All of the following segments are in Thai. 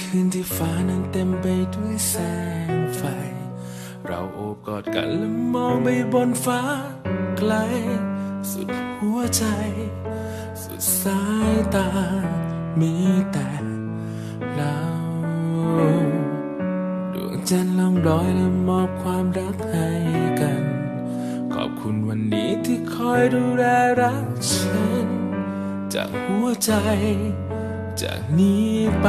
คืนที่ฟ้านั้นเต็มไปด้วยแสงไฟ เราโอบกอดกันและมองไปบนฟ้าไกล สุดหัวใจ สุดสายตา มีแต่เราดวงจันทร์ลองลอยและมอบความรักให้กัน ขอบคุณวันนี้ที่คอยดูแลรักฉัน จากหัวใจจากนี้ไป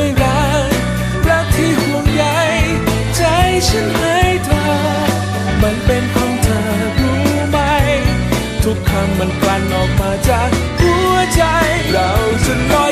วย ทุกคำมันกลั่นออกมาจากหัวใจ เราจะลอย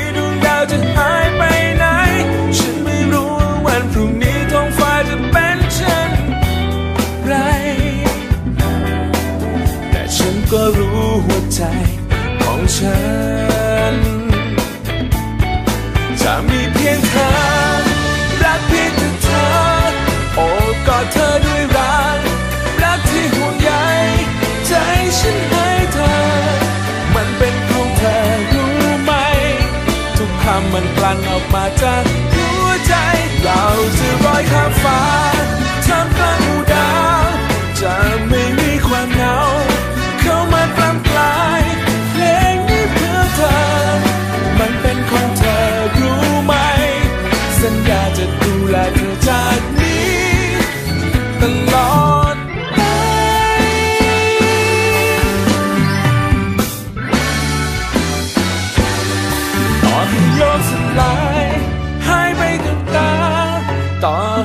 ้ำมันกลั่นออกมาจากหัวใจ เราจะลอยข้ามฟ้าท่ามกลางหมู่ดาวจำ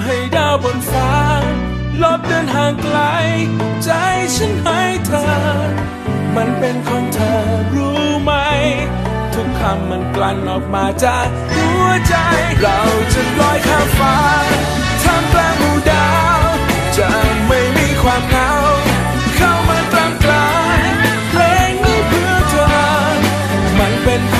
ให้ดาวบนฟ้าลบเดินห่างไกล ใจฉันให้เธอ มันเป็นของเธอรู้ไหม ทุกคำมันกลั่นออกมาจากหัวใจ เราจะลอยข้ามฟ้าท่ามกลางหมู่ดาว จะไม่มีความเหงาเข้ามากลางกลายเพลงนี้เพื่อเธอ มันเป็นข